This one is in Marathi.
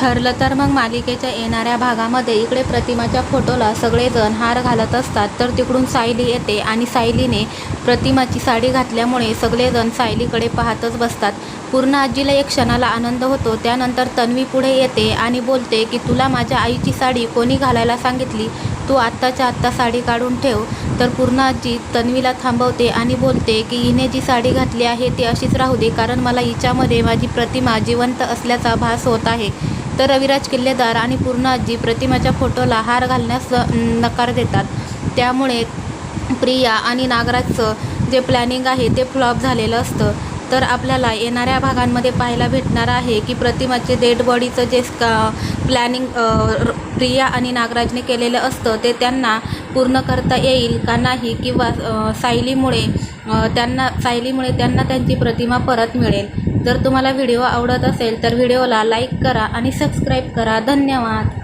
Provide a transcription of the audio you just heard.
ठरलं तर मग मालिकेच्या येणाऱ्या भागामध्ये इकडे प्रतिमाच्या फोटोला सगळेजण हार घालत असतात. तर तिकडून सायली येते आणि सायलीने प्रतिमाची साडी घातल्यामुळे सगळेजण सायलीकडे पाहतच बसतात. पूर्ण आजीला एक क्षणाला आनंद होतो. त्यानंतर तन्वी पुढे येते आणि बोलते की तुला माझ्या आईची साडी कोणी घालायला सांगितली? तू आत्ताच्या आत्ता साडी काढून ठेव. तर पूर्ण आजी तन्वीला थांबवते आणि बोलते की हिने जी साडी घातली आहे ती अशीच राहू दे कारण मला हिच्यामध्ये माझी प्रतिमा जिवंत असल्याचा भास होत आहे. तर रविराज किल्लेदार आणि पूर्ण आजी प्रतिमाच्या फोटोला हार घालण्यास नकार देतात. त्यामुळे प्रिया आणि नागराजचं जे प्लॅनिंग आहे ते फ्लॉप झालेलं असतं. तर आपल्याला येणाऱ्या भागांमध्ये पाहायला भेटणार आहे की प्रतिमाचे डेड बॉडीचं जे प्लॅनिंग प्रिया आणि नागराजने केलेलं असतं ते त्यांना पूर्ण करता येईल का नाही किंवा सायलीमुळे त्यांना सायलीमुळे त्यांना त्यांची प्रतिमा परत मिळेल. जर तुम्हाला व्हिडिओ आवडत असेल तर व्हिडिओला लाईक करा आणि सबस्क्राईब करा. धन्यवाद.